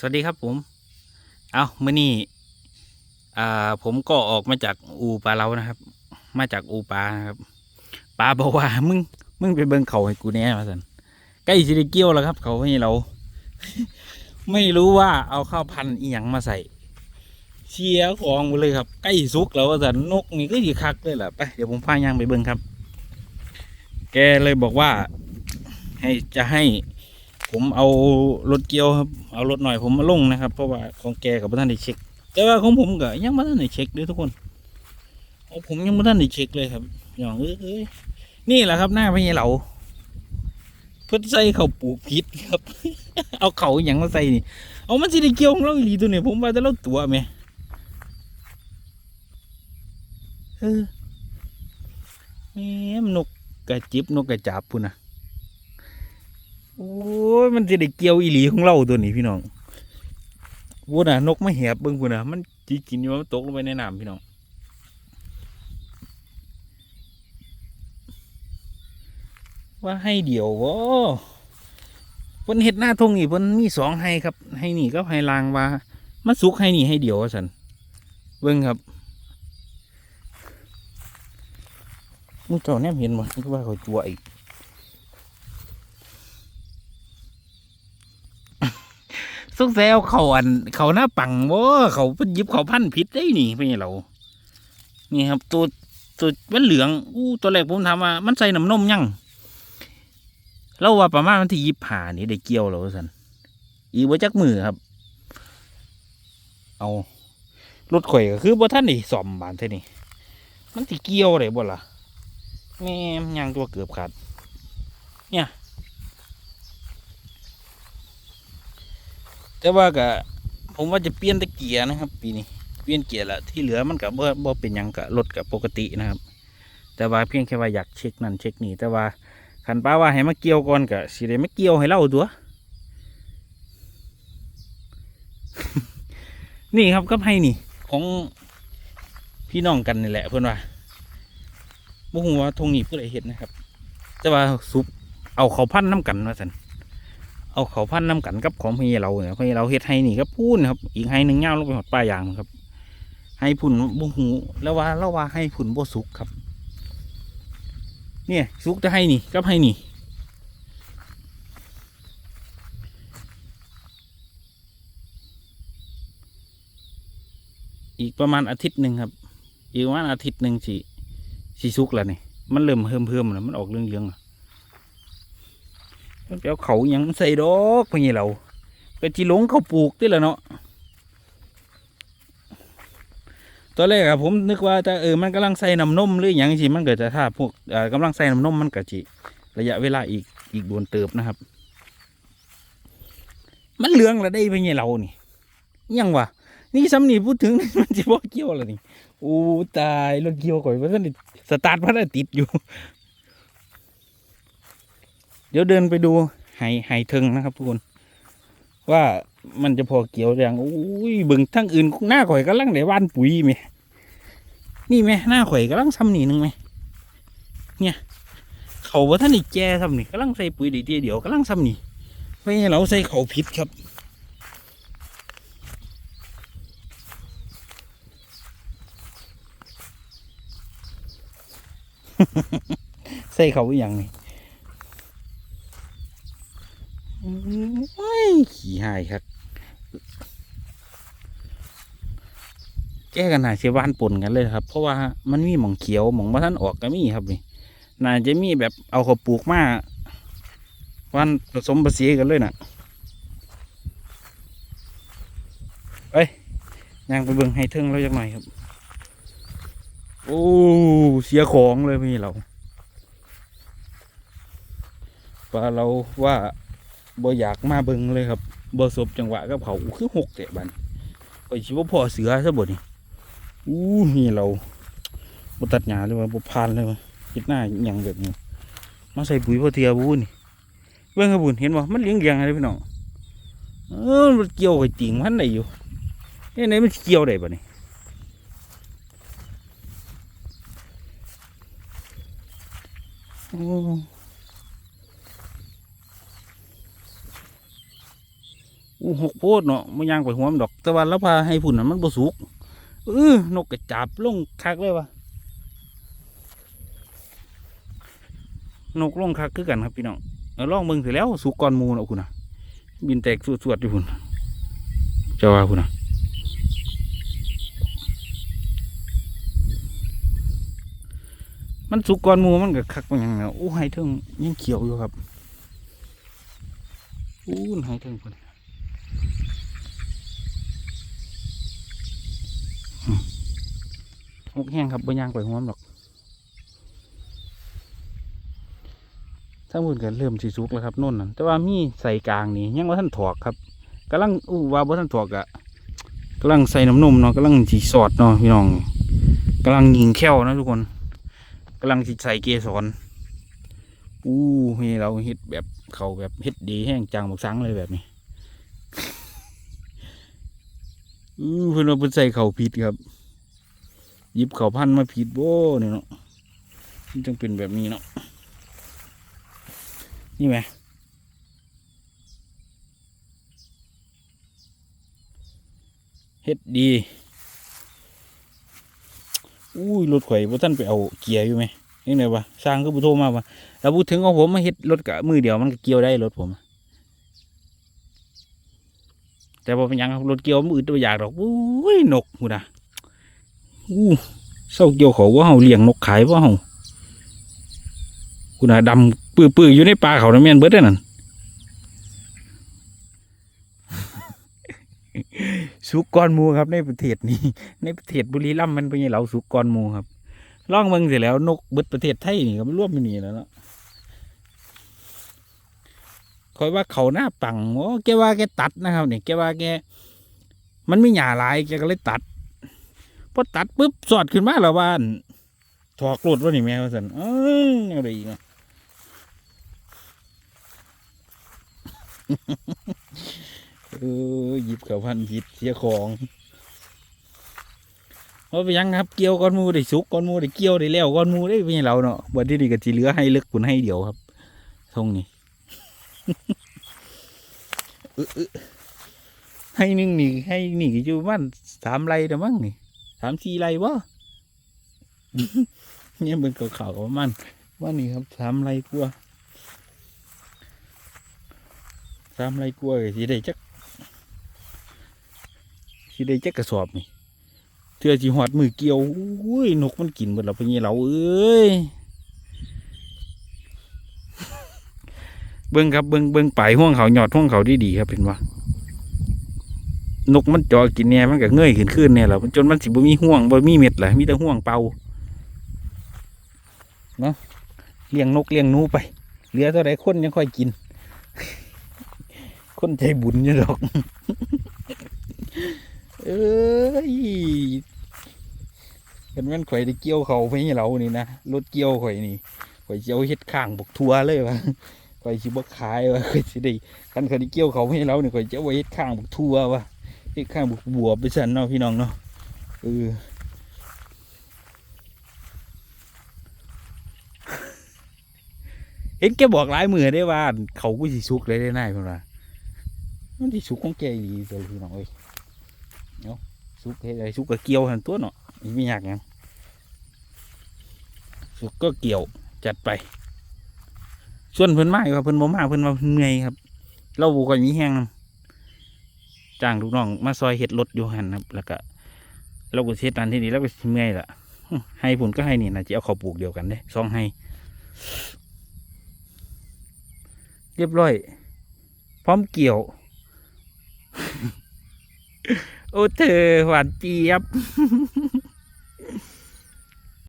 สวัสดีครับผม เอาเมื่อนี้อ่าผมก็ออกมาจากอูปลาเรานะครับ มาจากอูปลานะครับปลาบอกว่ามึงมึงไปเบิ่งเขาให้กูแน่มาสันใกล้สิได้เกี่ยวแล้วครับ เขาให้เรา ไม่รู้ว่าเอาข้าวพันธุ์อีหยังมาใส่ เชียของหมดเลยครับ ใกล้สุกแล้วว่าสันนกนี่ก็ยีคักเลยแหละไปเดี๋ยวผมพายางไปเบิ่งครับ แกเลยบอกว่า ให้จะให้ ผมเอารถเกี่ยวครับ เอารถหน่อยผมมาลงนะครับ เพราะว่าของแกกับท่านได้เช็ค แต่ว่าของผมก็ยังไม่ทันได้เช็คเลยทุกคนเอาผมยังไม่ทันได้เช็คเลยครับอย่างเอ้ยเอ้ยนี่แหละครับหน้าพญาเหลาเพื่อใส่เขาปลูกพิษครับ เอาเขาอย่างมาใส่นี่ เอามันสิได้เกี่ยวของเราอีตัวนี้ผมว่าจะเล่าตัวไหมเออแหมนกกระจิบนกกระจับพุ่นนะ โอ้ยมันจะได้เกี่ยวอีหลีของเราตัวนี้พี่น้องวูน่ะนกไม่แหบเบิ่งพูน่ะมันจีกินอยู่ว่ามันตกลงไปในน้ำพี่น้องว่าให้เดี่ยววะเพิ่นเห็ดหน้าทงนี่เพิ่นมีสองให้ครับ ให้นี่ก็ให้ลางว่ามันสุกให้นี่ให้เดี่ยวสันเบิ่งครับมูเจ้าแนมเห็นบ่นี่ก็ว่าเขาจัวอีก สุกแซวเขาอันเขาหน้าปังว่าเขาเพิ่นยิบเขาพันผิดได้นี่ไม่ใช่เรานี่ครับ ตัวตัวมันเหลืองอู้ตัวแรกผมถามว่า มันใส่น้ำนมยังเราว่าประมาณวันที่ยิบผ่านี่ได้เกี่ยวแล้วสันอีกว่าจักมือครับ เอารถข่อยก็คือบ่ท่านนี่ซ่อมบานเท่านี่มันที่เกี่ยวได้บ่ล่ะแม่ยางตัวเกือบขาดเนี่ย แต่ว่าก็ผมว่าจะเปลี่ยนตะเกียร์นะครับ ปีนี้เปลี่ยนเกียร์ละที่เหลือมันกับบ่บ่เป็นยังกับรถกับปกตินะครับ แต่ว่าเพียงแค่ว่าอยากเช็คนั่นเช็คนี่แต่ว่าขันป้าว่าให้มาเกี่ยวก่อนก็สิได้มาเกี่ยวให้เล่าตัว นี่ครับก็ให้นี่ ของพี่น้องกันนี่แหละเพื่อนว่าบ่ฮู้ว่าทงนี้เพื่ออะไรเห็ดนะครับ แต่ว่าซุปเอาเขาพันน้ำกันว่าสัน เอาเขาพันน้ำกันกับของพี่เราเนี่ยพี่เราเฮ็ดให้นี่ก็พูนครับ อีกให้หนึ่งเงาลงไปหอดป้ายางครับ ให้ผุ่นบุหูแล้วว่าแล้วว่าให้ผุ่นบ่สุกครับ เนี่ยสุกจะให้นี่กับให้นี่อีกประมาณอาทิตย์หนึ่งครับ อีกประมาณอาทิตย์หนึ่งสิสิสุกแล้วนี่ มันเริ่มเพิ่มเพิ่มแล้วมันออกเรื่องเรื่องแล้ว มันไปเอาเขายังใส่ดอกพะนี่เราก็จีหลงเขาปลูกนี่แหละเนาะตอนแรกอะผมนึกว่าแต่เออมันกำลังใส่น้ำนมหรืออย่างสิมันเกิดจะถ้าพวกเออกำลังใส่น้ำนมมันก็จีระยะเวลาอีกอีกโดนเติบนะครับ มันเหลืองล้วได้พะนี่เรานี่ยังวะนี่ซ้ำนี่พูดถึงมันจะบอกเกี่ยวแล้วนี่โอ้ตายรถเกี่ยวก่อยว่าท่านได้สตาร์ทพันติดอยู่ เดี๋ยวเดินไปดูไหไหเทิงนะครับ ทุกคน ว่ามันจะพอเกี่ยวอย่างอุ้ยบิ่งทั้งอื่นหน้าข่อยกำลังได้ว่านปุ๋ยไหมนี่ไหมหน้าข่อยกำลังซ้ำนี่หนึงไหมเนี่ย เขาว่าท่านได้แก่ซ้ำนี่กำลังใส่ปุ๋ยดีเดียวกำลังซ้ำนี่ไม่ให้เราใส่เขาผิดครับใส่เขาอย่างนี้ โอ้ยขี้หาย ครับแก้กันหนาเสียบ้านปนกันเลยครับ เพราะว่ามันมีหมองเขียวหมองว่าท่านออกก็มีครับนี่น่าจะมีแบบเอาเขาปลูกมาวันผสมผสานกันเลยน่ะไปย่างไปเบิ่งให้เทิงเราจักหน่อยครับ โอ้เสียของเลยพี่เราปลาเราว่า บ่อยากมาเบิ่งเลยครับบ่สบจังหวะกับเขาคือหกเตะบันไปชิว่าพ่อเสือซะบ่นี่อู้นี่เราบ่ตัดหญ้าเลยว่าบ่พานเลยว่าเฮ็ดหน้าอย่างแบบนี้ มาใส่ปุ๋ยพ่อเทียบูนี่เบิ่งครับบุญเห็นบ่มันเลี้ยงเลี้ยงอะไรพี่น้องเออมันเกี่ยวกับติ่งมันได้อยู่เฮ้ไหนมันเกี่ยวได้บ่นี่โอ้ อู้หกโพดเนาะมันย่างไปหัวมันดอก แต่ว่าแล้วพาให้พุ่นน่ะมันบ่สุกเออนกกระจับลงคักเลยวะนกลงคักคือกันครับพี่น้องเอาลองเบิ่งเสร็จแล้วสุกก่อนมูเนาะคุณน่ะบินแตกสวดๆอยู่พุ่นเจ้าว่าพุ่นน่ะมันสุกก่อนมูมันก็คักมันยังไงอู้ให้เทิงยังเขียวอยู่ครับอู้ให้เทิงพุ่น หกแห้งครับบ่ย่างไปหัวมหรอกถ้ามือกันเริ่มสีสุกแล้วครับน่นนั่นแต่ว่ามีใส่กลางนี่ยังว่าท่านถอกครับกำลังอู้ว่าบ่ท่านถอกอะกำลังใส่น้ำนมเนาะกำลังสีสอดเนาะพี่น้องกำลังยิงแค้วนะทุกคนกำลังสิใส่เกสรอู้นี่เราเฮ็ดแบบเขาแบบเฮ็ดดีแห้งจังบักสังเลยแบบนี้อู้เพิ่นว่าเพิ่นใส่เขาผิดครับ ยิบเขาพันมาผิดโบ้เนี่ยเนาะมันจึงเป็นแบบนี้เนาะนี่ไหมเฮ็ดดีอุ้ยรถข่อยว่ท่านไปเอาเกียร์อยู่ไหมยังไงวะสร้างก็บุโทมาวะแล้วพูดถึงของผมมาเฮ็ดรถกับมือเดียวมันก็เกี่ยวได้รถผม แต่พอเป็นยังรถเกี่ยวมันอึดตัวอยากดอกอุ้ยนกหูนะ อู้เศร้าเกี่ยวเขาว่าเฮาเลี้ยงนกขายว่าเฮาคุณอาดำปื้อๆอยู่ในป่าเขานะแม่นเบิดเด้นั่นสุกกรมูครับในประเทศนี้ ในประเทศบุรีรัมย์มันเป็นไงเหล่าสุกกรมูครับล่องเบิ่งเสร็จแล้วนกเบิดประเทศไทยนี่ก็มันรวมอยู่นี่แล้วเนาะคอยว่าเขาหน้าปังโอ้แกว่าแกตัดนะครับเนี่ยแกว่าแกมันไม่หยาลายแกก็เลยตัด อตัดปุ๊บสอดขึ้นมาแล้วบ้านถอกรถว่านี่แม่ว่าสันเอ้ยอะไรอีกเนะเออหยิบเขาพันผิดเสียของเพราะไปยังครับเกี่ยวก้อนมูได้สุกก้อนมูได้เกี่ยวได้แล้วก้อนมูได้เป็นไงเราเนาะวันที่นี่ก็จีเหลือให้เลึกปุ่นให้เดียวครับทงนี้อึอึให้นึ่งนี่ให้นี่อยู่บ้านสามไรเด้อมั้งนี่ สามสี่ไรวะเนี่ยเป็นเขาเขาๆของมันว่านี่ครับสามไรกลัวาสามไรกลัวสิได้จักสิได้จักกระสอบนี่เทือสิหอดมือเกี่ยวอุ้ยนกมันกินหมดแล้วพะนี่เราเอ้ยเบิ้งครับเบิ้งเบิ้งปลายห่วงเขาหยอดห่วงเขาดีๆครับเป็นว่า นกมันจอกินเนี่ยมันก็เงยขึ้นขึ้นเนี่ยแหละจนมันสิบ่มีห่วงบ่มีเม็ดแหละมีแต่ห่วงเป่าเนาะเลี้ยงนกเลี้ยงนูไปเหลือเท่าไรคนยังค่อยกิน คนใจบุญอยู่ดอก เอ้ยกันแม่นข่อยได้เกี่ยวเขาไปให้เรานี่นะรถเกี่ยวข่อยนี่ข่อยเจียวเฮ็ดข้างบกทัวเลยวะข่อยสิบ่ขายวะข่อยสิได้คันข่อยได้เกี่ยวเขาไปให้เรานี่ข่อยจะเอาไว้เฮ็ดข้างบกทัววะ ที่ข้างบัวไปสันเนาะพี่น้องเนาะเออเห็นแกบอกหลายมือได้ว่า เขากูสิสุกเลยได้น่ายพิ่นว่ามันสิสุกของแกดีตัวพี่น้องเอ้ยเนาะสุกเฮ็ดอะไรสุกก็เกี่ยวหันตัวเนาะนี่ไม่ยากหยังสุกก็เกี่ยวจัดไปส่วนเพิ่นมาอยู่ครับเพิ่นบ่มาเพิ่นมาเพิ่นเมื่อยครับ เราบ่ค่อยมีแห้งนำ จ้างลูกน้องมาซอยเห็ดรถอยู่หันครับ แล้วก็เราก็เช็ดอันที่นี่แล้วก็เมื่อยละให้ผุนก็ให้นี่นะจะเอาเขาปลูกเดียวกันเด้สองให้ เรียบร้อย พร้อมเกี่ยว โอ้เธอหวานเจี๊ยบ